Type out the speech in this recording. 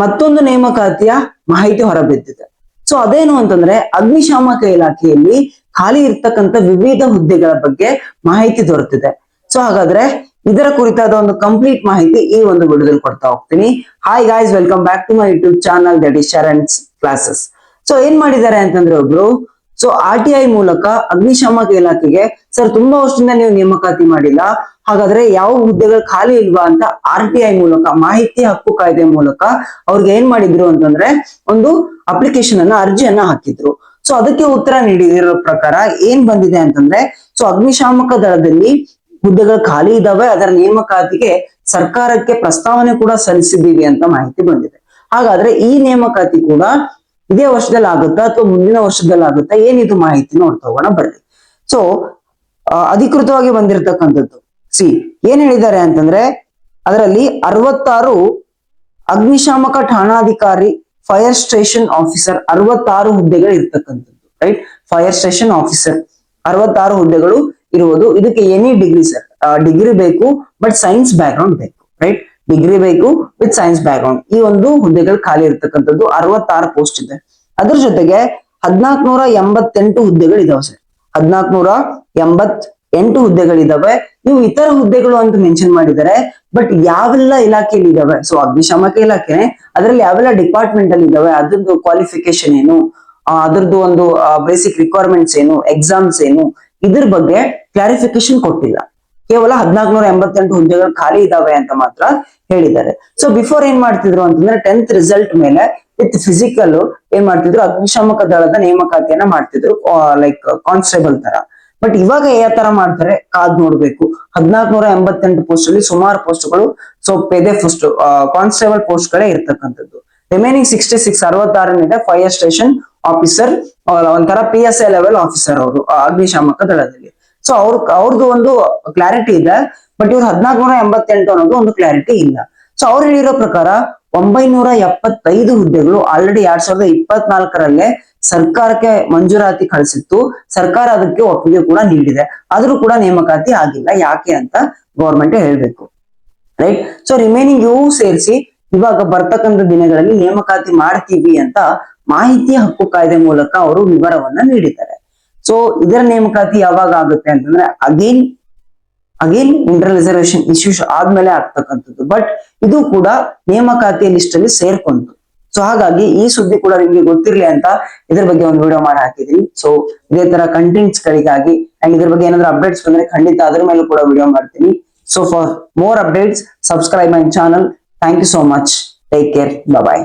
ಮತ್ತೊಂದು ನೇಮಕಾತಿಯ ಮಾಹಿತಿ ಹೊರಬಿದ್ದಿದೆ. ಸೊ ಅದೇನು ಅಂತಂದ್ರೆ ಅಗ್ನಿಶಾಮಕ ಇಲಾಖೆಯಲ್ಲಿ ಖಾಲಿ ಇರ್ತಕ್ಕಂಥ ವಿವಿಧ ಹುದ್ದೆಗಳ ಬಗ್ಗೆ ಮಾಹಿತಿ ದೊರೆತಿದೆ. ಸೊ ಹಾಗಾದ್ರೆ ಇದರ ಕುರಿತಾದ ಒಂದು ಕಂಪ್ಲೀಟ್ ಮಾಹಿತಿ ಈ ಒಂದು ವಿಡಿಯೋದಲ್ಲಿ ಕೊಡ್ತಾ ಹೋಗ್ತೀನಿ. Hi guys welcome back to my YouTube channel that is Sharan's classes so ಏನ್ ಮಾಡಿದ್ದಾರೆ ಅಂತಂದ್ರೆ ಒಬ್ರು ಸೊ ಆರ್ ಟಿ ಐ ಮೂಲಕ ಅಗ್ನಿಶಾಮಕ ಇಲಾಖೆಗೆ, ಸರ್, ತುಂಬಾ ವರ್ಷದಿಂದ ನೀವು ನೇಮಕಾತಿ ಮಾಡಿಲ್ಲ. ಹಾಗಾದ್ರೆ ಯಾವ ಹುದ್ದೆಗಳು ಖಾಲಿ ಇಲ್ವಾ ಅಂತ ಆರ್ ಟಿ ಐ ಮೂಲಕ, ಮಾಹಿತಿ ಹಕ್ಕು ಕಾಯ್ದೆ ಮೂಲಕ ಅವ್ರಿಗೆ ಏನ್ ಮಾಡಿದ್ರು ಅಂತಂದ್ರೆ, ಒಂದು ಅಪ್ಲಿಕೇಶನ್ ಅನ್ನ, ಅರ್ಜಿಯನ್ನ ಹಾಕಿದ್ರು. ಸೊ ಅದಕ್ಕೆ ಉತ್ತರ ನೀಡಿರೋ ಪ್ರಕಾರ ಏನ್ ಬಂದಿದೆ ಅಂತಂದ್ರೆ ಸೊ ಅಗ್ನಿಶಾಮಕ ದಳದಲ್ಲಿ ಹುದ್ದೆಗಳು ಖಾಲಿ ಇದಾವೆ. ಅದರ ನೇಮಕಾತಿಗೆ ಸರ್ಕಾರಕ್ಕೆ ಪ್ರಸ್ತಾವನೆ ಕೂಡ ಸಲ್ಲಿಸಿದ್ದೀವಿ ಅಂತ ಮಾಹಿತಿ ಬಂದಿದೆ. ಹಾಗಾದ್ರೆ ಈ ನೇಮಕಾತಿ ಕೂಡ ಇದೇ ವರ್ಷದಲ್ಲಿ ಆಗುತ್ತಾ ಅಥವಾ ಮುಂದಿನ ವರ್ಷದಲ್ಲಿ ಆಗುತ್ತಾ ಏನಿದು ಮಾಹಿತಿ ನೋಡ್ತಾ ಹೋಗೋಣ ಬರ್ರಿ. ಸೊ ಅಧಿಕೃತವಾಗಿ ಬಂದಿರತಕ್ಕಂಥದ್ದು. ಸಿ, ಏನ್ ಹೇಳಿದ್ದಾರೆ ಅಂತಂದ್ರೆ, ಅದರಲ್ಲಿ ಅರವತ್ತಾರು ಅಗ್ನಿಶಾಮಕ ಠಾಣಾಧಿಕಾರಿ ಫೈರ್ ಸ್ಟೇಷನ್ ಆಫೀಸರ್ ಅರವತ್ತಾರು ಹುದ್ದೆಗಳು ಇರ್ತಕ್ಕಂಥದ್ದು ರೈಟ್ ಫೈರ್ ಸ್ಟೇಷನ್ ಆಫೀಸರ್ ಅರವತ್ತಾರು ಹುದ್ದೆಗಳು ಇರುವುದು. ಇದಕ್ಕೆ ಎನಿ ಡಿಗ್ರಿ ಸರ್ ಡಿಗ್ರಿ ಬೇಕು ಬಟ್ ಸೈನ್ಸ್ ಬ್ಯಾಕ್ಗ್ರೌಂಡ್ ಬೇಕು ರೈಟ್ ಡಿಗ್ರಿ ಬೇಕು ವಿತ್ ಸೈನ್ಸ್ ಬ್ಯಾಕ್ ಗ್ರೌಂಡ್ ಈ ಒಂದು ಹುದ್ದೆಗಳು ಖಾಲಿ ಇರತಕ್ಕಂಥದ್ದು ಅರವತ್ತಾರು ಪೋಸ್ಟ್ ಇದೆ. ಅದ್ರ ಜೊತೆಗೆ ಹದಿನಾಲ್ಕನೂರ ಎಂಬತ್ತೆಂಟು ಹುದ್ದೆಗಳು ಇದಾವೆ ಸರ್. ಹದಿನಾಲ್ಕನೂರ ಎಂಬತ್ ಎಂಟು ಹುದ್ದೆಗಳಿದಾವೆ. ಇವು ಇತರ ಹುದ್ದೆಗಳು ಅಂತ ಮೆನ್ಷನ್ ಮಾಡಿದ್ದಾರೆ ಬಟ್ ಯಾವೆಲ್ಲ ಇಲಾಖೆಯಲ್ಲಿ ಇದಾವೆ? ಸೊ ಅಗ್ನಿಶಾಮಕ ಇಲಾಖೆನೆ, ಅದರಲ್ಲಿ ಯಾವೆಲ್ಲ ಡಿಪಾರ್ಟ್ಮೆಂಟ್ ಅಲ್ಲಿ ಇದಾವೆ? ಅದ್ರದ್ದು ಕ್ವಾಲಿಫಿಕೇಶನ್ ಏನು? ಅದ್ರದ್ದು ಒಂದು ಬೇಸಿಕ್ ರಿಕ್ವೈರ್ಮೆಂಟ್ಸ್ ಏನು? ಎಕ್ಸಾಮ್ಸ್ ಏನು? ಇದ್ರ ಬಗ್ಗೆ ಕ್ಲಾರಿಫಿಕೇಶನ್ ಕೊಟ್ಟಿಲ್ಲ. ಕೇವಲ ಹದಿನಾಲ್ಕನೂರ ಎಂಬತ್ತೆಂಟು ಹುದ್ದೆಗಳು ಖಾಲಿ ಇದಾವೆ ಅಂತ ಮಾತ್ರ ಹೇಳಿದ್ದಾರೆ. ಸೊ ಬಿಫೋರ್ ಏನ್ ಮಾಡ್ತಿದ್ರು ಅಂತಂದ್ರೆ ಟೆಂತ್ ರಿಸಲ್ಟ್ ಮೇಲೆ ವಿತ್ ಫಿಸಿಕಲ್ ಏನ್ ಮಾಡ್ತಿದ್ರು, ಅಗ್ನಿಶಾಮಕ ದಳದ ನೇಮಕಾತಿಯನ್ನ ಮಾಡ್ತಿದ್ರು ಲೈಕ್ ಕಾನ್ಸ್ಟೇಬಲ್ ತರ. ಬಟ್ ಇವಾಗ ಯಾವ ತರ ಮಾಡ್ತಾರೆ? ಕಾದ್ ನೋಡ್ಬೇಕು. ಹದಿನಾಲ್ಕನೂರ ಎಂಬತ್ತೆಂಟು ಪೋಸ್ಟ್ ಅಲ್ಲಿ ಸುಮಾರು ಪೋಸ್ಟ್ಗಳು ಸೊ ಪೆದೆ ಫಸ್ಟ್ ಕಾನ್ಸ್ಟೇಬಲ್ ಪೋಸ್ಟ್ ಗಳೇ ಇರ್ತಕ್ಕಂಥದ್ದು. ರಿಮೈನಿಂಗ್ ಸಿಕ್ಸ್ಟಿ ಸಿಕ್ಸ್ ಅರವತ್ತಾರನಿದೆ ಫೈರ್ ಸ್ಟೇಷನ್ ಆಫೀಸರ್ ಒಂಥರ P S I level officer ಅವರು ಅಗ್ನಿಶಾಮಕ ದಳದಲ್ಲಿ. ಸೊ ಅವ್ರ ಅವ್ರದ್ದು ಒಂದು ಕ್ಲಾರಿಟಿ ಇದೆ ಬಟ್ ಇವ್ರು ಹದಿನಾಲ್ಕನೂರ ಎಂಬತ್ತೆಂಟು ಅನ್ನೋದು ಒಂದು ಕ್ಲಾರಿಟಿ ಇಲ್ಲ. ಸೊ ಅವ್ರು ಹೇಳಿರೋ ಪ್ರಕಾರ ಒಂಬೈನೂರ ಎಪ್ಪತ್ತೈದು ಹುದ್ದೆಗಳು ಆಲ್ರೆಡಿ ಎರಡ್ ಸಾವಿರದ ಇಪ್ಪತ್ನಾಲ್ಕರಲ್ಲೇ ಸರ್ಕಾರಕ್ಕೆ ಮಂಜೂರಾತಿ ಕಳಿಸಿತ್ತು. ಸರ್ಕಾರ ಅದಕ್ಕೆ ಒಪ್ಪಿಗೆ ಕೂಡ ನೀಡಿದೆ. ಆದ್ರೂ ಕೂಡ ನೇಮಕಾತಿ ಆಗಿಲ್ಲ. ಯಾಕೆ ಅಂತ ಗೌರ್ಮೆಂಟ್ ಹೇಳ್ಬೇಕು. ರೈಟ್ ಸೊ ರಿಮೈನಿಂಗ್ ಇವು ಸೇರಿಸಿ ಇವಾಗ ಬರ್ತಕ್ಕಂತ ದಿನಗಳಲ್ಲಿ ನೇಮಕಾತಿ ಮಾಡ್ತೀವಿ ಅಂತ ಮಾಹಿತಿ ಹಕ್ಕು ಕಾಯ್ದೆ ಮೂಲಕ ಅವರು ವಿವರವನ್ನ ನೀಡಿದ್ದಾರೆ. ಸೊ ಇದರ ನೇಮಕಾತಿ ಯಾವಾಗ ಆಗುತ್ತೆ ಅಂತಂದ್ರೆ again again inter reservation issues ಆದ್ಮೇಲೆ ಆಗ್ತಕ್ಕಂಥದ್ದು. ಬಟ್ ಇದು ಕೂಡ ನೇಮಕಾತಿಯ ಲಿಸ್ಟ್ ಅಲ್ಲಿ ಸೇರ್ಕೊಂತು. ಸೊ ಹಾಗಾಗಿ ಈ ಸುದ್ದಿ ಕೂಡ ನಿಮ್ಗೆ ಗೊತ್ತಿರ್ಲಿ ಅಂತ ಇದ್ರ ಬಗ್ಗೆ ಒಂದು ವಿಡಿಯೋ ಮಾಡಿ ಹಾಕಿದೀನಿ. ಸೊ ಇದೇ ತರ ಕಂಟೆಂಟ್ಸ್ ಗಳಿಗಾಗಿ ಅಂಡ್ ಇದ್ರ ಬಗ್ಗೆ ಏನಾದ್ರು ಅಪ್ಡೇಟ್ಸ್ ಬಂದ್ರೆ ಖಂಡಿತ ಅದ್ರ ಮೇಲೆ ಕೂಡ ವಿಡಿಯೋ ಮಾಡ್ತೀನಿ. So for more updates subscribe my channel thank you so much take care bye